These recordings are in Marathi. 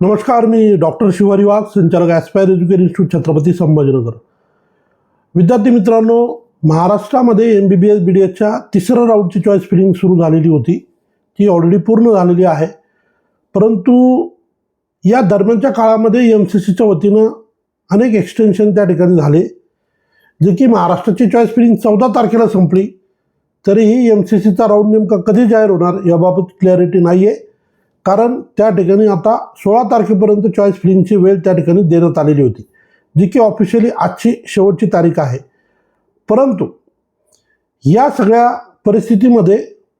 नमस्कार मी डॉक्टर शिवारी वाघ संचालक Aspire Education Institute Chhatrapati Sambhajinagar. विद्यार्थी मित्रांनो महाराष्ट्रामध्ये M B B S B D एसच्या तिसऱ्या राऊंडची चॉईस फिलिंग सुरू झालेली होती. ती ऑलरेडी पूर्ण झालेली आहे. परंतु या दरम्यानच्या काळामध्ये एम सी सीच्या वतीनं अनेक एक्सटेन्शन त्या ठिकाणी झाले. जे की महाराष्ट्राची चॉईस फिलिंग चौदा तारखेला संपली. तरीही एम सी सीचा राऊंड नेमका कधी जाहीर होणार याबाबत क्लॅरिटी नाही आहे कारण त्या ठिकाणी आता सोळा तारखेपर्यंत चॉईस फिलिंगची वेळ त्या ठिकाणी देण्यात आलेली होती जी की ऑफिशियली आजची शेवटची तारीख आहे. परंतु या सगळ्या परिस्थितीमध्ये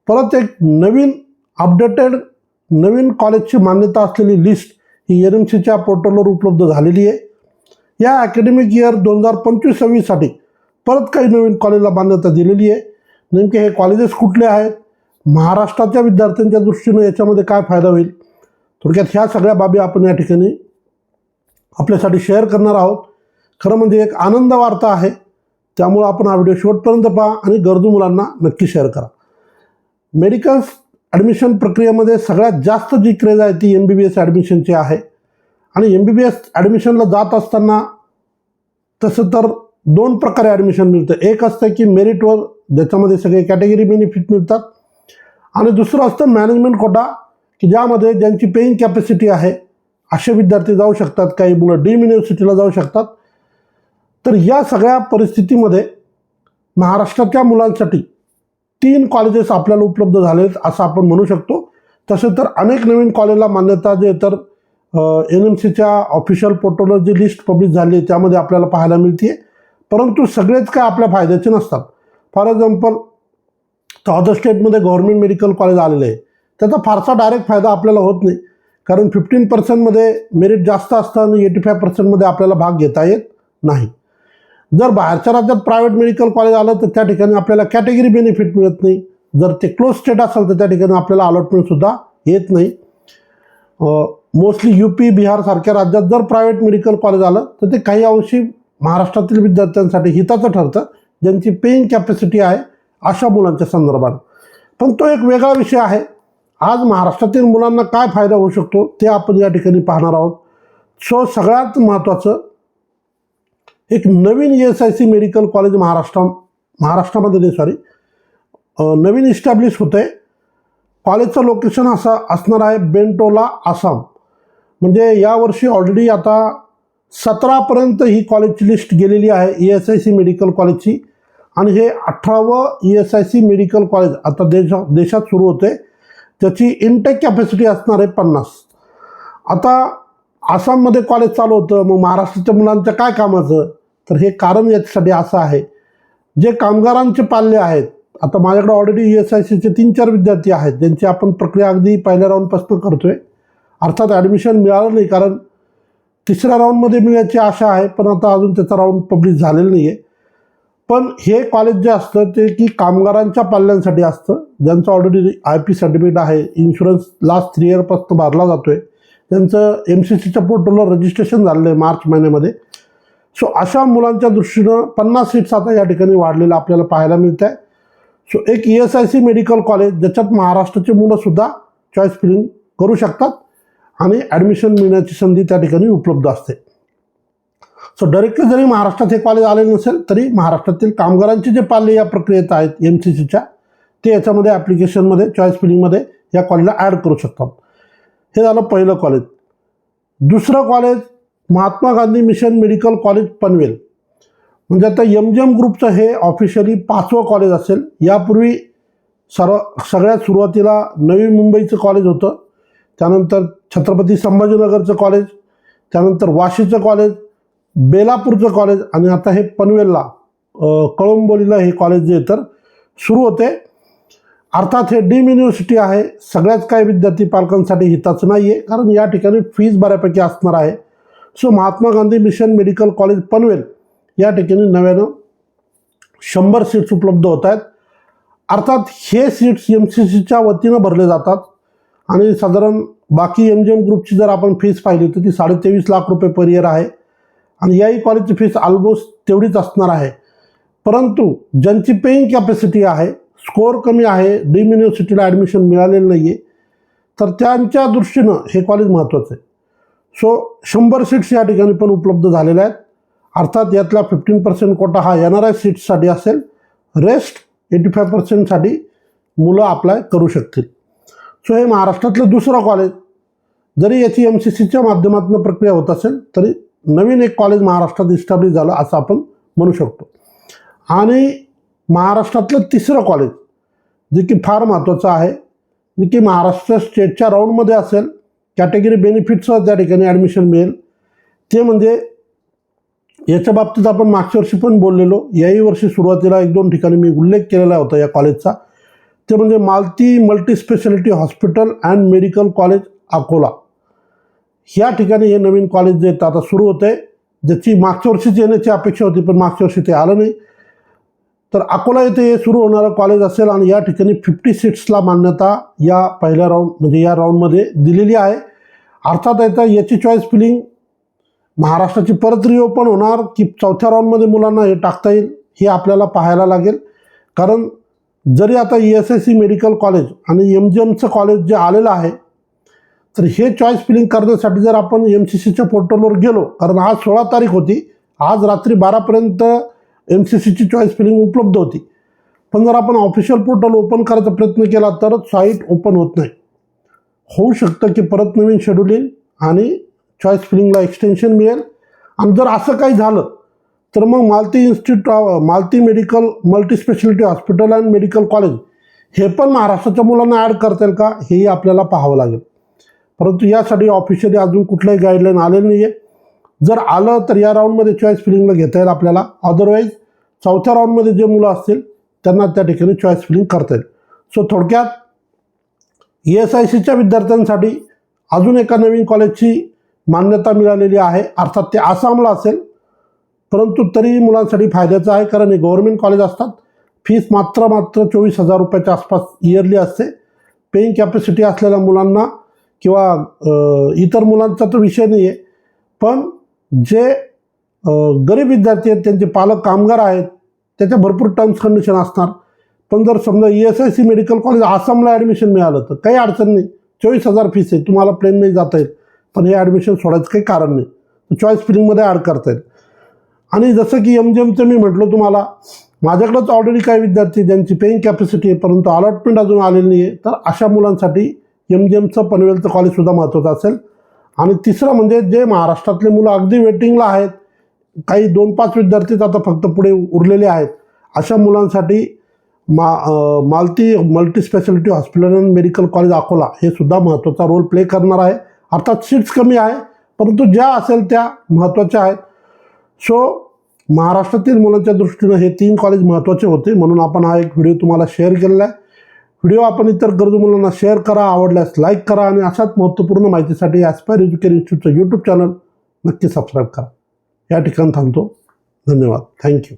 परत एक नवीन अपडेटेड नवीन कॉलेजची मान्यता असलेली लिस्ट ही एन एम सीच्या पोर्टलवर उपलब्ध झालेली आहे. या अकॅडमिक इयर दोन हजार पंचवीस सव्वीससाठी परत काही नवीन कॉलेजला मान्यता दिलेली आहे. नेमके हे कॉलेजेस कुठले आहेत? महाराष्ट्राच्या विद्यार्थ्यांच्या दृष्टीनं याच्यामध्ये काय फायदा होईल? थोडक्यात ह्या सगळ्या बाबी आपण या ठिकाणी आपल्यासाठी शेअर करणार आहोत. खरं म्हणजे एक आनंद वार्ता आहे. त्यामुळं आपण हा व्हिडिओ शेवटपर्यंत पहा आणि गरजू मुलांना नक्की शेअर करा. मेडिकल ॲडमिशन प्रक्रियेमध्ये सगळ्यात जास्त जी क्रेज आहे ती एम बी बी एस ॲडमिशनची आहे. आणि एम बी बी एस ॲडमिशनला जात असताना तसं तर दोन प्रकारे ॲडमिशन मिळतं. एक असतं की मेरिटवर ज्याच्यामध्ये सगळे कॅटेगरी बेनिफिट मिळतात. आणि दुसरं असतं मॅनेजमेंट कोटा की ज्यामध्ये ज्यांची पेईंग कॅपॅसिटी आहे असे विद्यार्थी जाऊ शकतात काही मुलं डीम युनिव्हर्सिटीला जाऊ शकतात. तर या सगळ्या परिस्थितीमध्ये महाराष्ट्रातल्या मुलांसाठी तीन कॉलेजेस आपल्याला उपलब्ध झालेत असं आपण म्हणू शकतो. तसे तर अनेक नवीन कॉलेजला मान्यता जे तर एन एम सीच्या ऑफिशियल पोर्टलवर जी लिस्ट पब्लिश झाली आहे त्यामध्ये आपल्याला पाहायला मिळते परंतु सगळेच काय आपल्या फायद्याचे नसतात. फॉर एक्झाम्पल अदर स्टेटमध्ये गव्हर्नमेंट मेडिकल कॉलेज आलेलं आहे. त्याचा फारसा डायरेक्ट फायदा आपल्याला होत नाही. कारण फिफ्टीन पर्सेंटमध्ये मेरिट जास्त असतं आणि एटी फाय पर्सेंटमध्ये आपल्याला भाग घेता येत नाही. जर बाहेरच्या राज्यात प्रायव्हेट मेडिकल कॉलेज आलं तर त्या ठिकाणी आपल्याला कॅटेगरी बेनिफिट मिळत नाही. जर ते क्लोज स्टेट असेल तर त्या ठिकाणी आपल्याला अलॉटमेंटसुद्धा येत नाही. मोस्टली यू पी बिहारसारख्या राज्यात जर प्रायव्हेट मेडिकल कॉलेज आलं तर ते काही अंशी महाराष्ट्रातील विद्यार्थ्यांसाठी हिताचं ठरतं. ज्यांची पेईंग कॅपॅसिटी आहे अशा मुलांच्या संदर्भात. पण तो एक वेगळा विषय आहे. आज महाराष्ट्रातील मुलांना काय फायदा होऊ शकतो ते आपण या ठिकाणी पाहणार आहोत. सो सगळ्यात महत्त्वाचं एक नवीन S I C medical college Maharashtra महाराष्ट्रामध्ये नाही सॉरी नवीन इस्टॅब्लिश होतं आहे कॉलेजचं लोकेशन असं असणार आहे बेंटोला आसाम. म्हणजे यावर्षी ऑलरेडी आता सतरापर्यंत ही कॉलेजची लिस्ट गेलेली आहे E S I C medical कॉलेजची. आणि हे अठरावं E S I C medical college आता देशा देशात सुरू होते. त्याची इनटेक कॅपॅसिटी असणार आहे पन्नास. आता आसाममध्ये कॉलेज चालू होतं मग महाराष्ट्राच्या मुलांच्या काय कामाचं? तर हे कारण याच्यासाठी असं आहे. जे कामगारांचे पाल्ले आहेत आता माझ्याकडे ऑलरेडी ई एस आय सीचे तीन चार विद्यार्थी आहेत ज्यांची आपण प्रक्रिया अगदी पहिल्या राऊंडपासून करतोय. अर्थात ॲडमिशन मिळालं नाही कारण तिसऱ्या राऊंडमध्ये मिळायची आशा आहे पण आता अजून त्याचा राऊंड पब्लिश झालेला नाही आहे पण हे कॉलेज जे असतं ते की कामगारांच्या पाल्यांसाठी असतं. ज्यांचं ऑलरेडी आय पी सर्टिफिकेट आहे इन्शुरन्स लास्ट थ्री इयरपासून भरला जातो आहे त्यांचं एम सी सीच्या पोर्टलवर रजिस्ट्रेशन झालेलं आहे मार्च महिन्यामध्ये. सो अशा मुलांच्या दृष्टीनं पन्नास सीट्स आता या ठिकाणी वाढलेलं आपल्याला पाहायला मिळत आहे सो एक E S I C medical college ज्याच्यात महाराष्ट्राची मुलंसुद्धा चॉईस फिलिंग करू शकतात आणि ॲडमिशन मिळण्याची संधी त्या ठिकाणी उपलब्ध असते. सो डायरेक्टली जरी महाराष्ट्रात हे कॉलेज आले नसेल तरी महाराष्ट्रातील कामगारांचे जे पाले या प्रक्रियेत आहेत एम सी सीच्या ते याच्यामध्ये ॲप्लिकेशनमध्ये चॉईस फिलिंगमध्ये या कॉलेजला ॲड करू शकतात. हे झालं पहिलं कॉलेज दुसरं college Mahatma Gandhi mission medical college Panvel. म्हणजे आता एम जी एम ग्रुपचं हे ऑफिशियली पाचवं कॉलेज असेल. यापूर्वी सर्व सगळ्यात सुरुवातीला नवी मुंबईचं कॉलेज होतं. त्यानंतर छत्रपती संभाजीनगरचं कॉलेज त्यानंतर वाशीचं कॉलेज बेलापूरचं कॉलेज आणि आता हे पनवेलला कळंबोलीला हे कॉलेज जे तर सुरू होते. अर्थात हे डीम युनिव्हर्सिटी आहे. सगळ्याच काही विद्यार्थी पालकांसाठी हिताचं नाही आहे कारण या ठिकाणी फीज बऱ्यापैकी असणार आहे. So Mahatma Gandhi mission medical college Panvel या ठिकाणी नव्यानं शंभर सीट्स उपलब्ध होत आहेत. अर्थात हे सीट्स एम सी सीच्या वतीनं भरले जातात. आणि साधारण बाकी एम जी एम ग्रुपची जर आपण फीज पाहिली तर ती साडेतेवीस लाख रुपये पर इयर आहे. आणि याही कॉलेजची फीस ऑलमोस्ट तेवढीच असणार आहे. परंतु ज्यांची पेईंग कॅपॅसिटी आहे स्कोअर कमी आहे डीम युनिव्हर्सिटीला ॲडमिशन मिळालेलं नाही आहे तर त्यांच्या दृष्टीनं हे कॉलेज महत्त्वाचं आहे. सो शंभर सीट्स या ठिकाणी पण उपलब्ध झालेल्या आहेत. अर्थात यातला फिफ्टीन पर्सेंट कोटा हा एन आर आय सीट्ससाठी असेल रेस्ट एटी फाय पर्सेंटसाठी मुलं अप्लाय करू शकतील. सो हे महाराष्ट्रातलं दुसरं कॉलेज जरी याची एम सी सीच्या माध्यमातून प्रक्रिया होत असेल तरी नवीन एक कॉलेज महाराष्ट्रात इस्टॅब्लिश झालं असं आपण म्हणू शकतो. आणि महाराष्ट्रातलं तिसरं कॉलेज जे की फार महत्त्वाचं आहे जे की महाराष्ट्र स्टेटच्या राऊंडमध्ये असेल कॅटेगरी बेनिफिट्सवर त्या ठिकाणी ॲडमिशन मिळेल. ते म्हणजे याच्या बाबतीत आपण मागच्या वर्षी पण बोललेलो याही वर्षी सुरुवातीला एक दोन ठिकाणी मी उल्लेख केलेला होता या कॉलेजचा ते म्हणजे Malti multi speciality hospital and medical college Akola. या ठिकाणी हे नवीन कॉलेज जे आता सुरू होतं आहे ज्याची मागच्या वर्षीच येण्याची अपेक्षा होती पण मागच्या वर्षी ते आलं नाही. तर अकोला येथे हे सुरू होणारं कॉलेज असेल आणि या ठिकाणी फिफ्टी सीट्सला मान्यता या पहिल्या राऊंड म्हणजे या राऊंडमध्ये दिलेली आहे. अर्थात आता याची चॉईस फिलिंग महाराष्ट्राची परत रिओपन होणार की चौथ्या राऊंडमध्ये मुलांना हे टाकता येईल हे आपल्याला पाहायला लागेल. कारण जरी आता E S I C medical college आणि एम जी एमचं कॉलेज जे आलेलं आहे तर हे चॉईस फिलिंग करण्यासाठी जर आपण एम सी सीच्या पोर्टलवर गेलो कारण आज सोळा तारीख होती आज रात्री बारापर्यंत एम सी सीची चॉईस फिलिंग उपलब्ध होती. पण जर आपण ऑफिशियल पोर्टल ओपन करायचा प्रयत्न केला तर साईट ओपन होत नाही. होऊ शकतं की परत नवीन शेड्यूल येईल आणि चॉईस फिलिंगला एक्सटेन्शन मिळेल. आणि जर असं काही झालं तर मग Malti institute Malti medical multispeciality hospital and medical college हे पण महाराष्ट्राच्या मुलांना ॲड करता येईल का? हेही आपल्याला पाहावं लागेल. परंतु यासाठी ऑफिशियली अजून कुठलंही गाईडलाईन आलेलं नाही आहे जर आलं तर या राऊंडमध्ये चॉईस फिलिंगला घेता येईल आपल्याला. अदरवाईज चौथ्या राऊंडमध्ये जे मुलं असतील त्यांना त्या ठिकाणी चॉईस फिलिंग करता येईल. सो थोडक्यात एस आय सीच्या विद्यार्थ्यांसाठी अजून एका नवीन कॉलेजची मान्यता मिळालेली आहे. अर्थात ते आसामला असेल. परंतु तरी मुलांसाठी फायद्याचं आहे कारण हे गव्हर्मेंट कॉलेज असतात. फीस मात्र मात्र चोवीस हजार रुपयाच्या आसपास इयरली असते. पेईंग कॅपॅसिटी असलेल्या मुलांना किंवा इतर मुलांचा तर विषय नाही आहे पण जे गरीब विद्यार्थी आहेत त्यांचे पालक कामगार आहेत त्याच्या भरपूर टर्म्स कंडिशन असणार. पण जर समजा E S I C medical college आसामला ॲडमिशन मिळालं तर काही अडचण नाही. चोवीस हजार फीस आहे तुम्हाला प्लेन नाही जाता येईल पण हे ॲडमिशन सोडायचं काही कारण नाही. चॉईस फिलिंगमध्ये ॲड करता येईल. आणि जसं की एम जी एमचं मी म्हटलं तुम्हाला माझ्याकडंच ऑलरेडी काही विद्यार्थी ज्यांची पेईंग कॅपॅसिटी आहे परंतु अलॉटमेंट अजून आलेली नाही आहे तर अशा मुलांसाठी एम जी एमचं पनवेलचं कॉलेजसुद्धा महत्त्वाचं असेल. आणि तिसरं म्हणजे जे महाराष्ट्रातले मुलं अगदी वेटिंगला आहेत काही दोन पाच विद्यार्थीच आता फक्त पुढे उरलेले आहेत अशा मुलांसाठी मा Malti multi speciality hospital and medical college Akola हे सुद्धा महत्त्वाचा रोल प्ले करणार आहे. अर्थात सीट्स कमी आहे परंतु ज्या असेल त्या महत्त्वाच्या आहेत. सो महाराष्ट्रातील मुलांच्या दृष्टीनं हे तीन कॉलेज महत्त्वाचे होते म्हणून आपण हा एक व्हिडिओ तुम्हाला शेअर केलेला आहे. व्हिडिओ आपण इतर गरजू मुलांना शेअर करा आवडल्यास लाईक करा आणि अशाच महत्त्वपूर्ण माहितीसाठी ॲस्पायर एज्युकेशन इन्स्टिट्यूटचं यूट्यूब चॅनल नक्की सबस्क्राईब करा. या ठिकाणी थांबतो. धन्यवाद. थँक्यू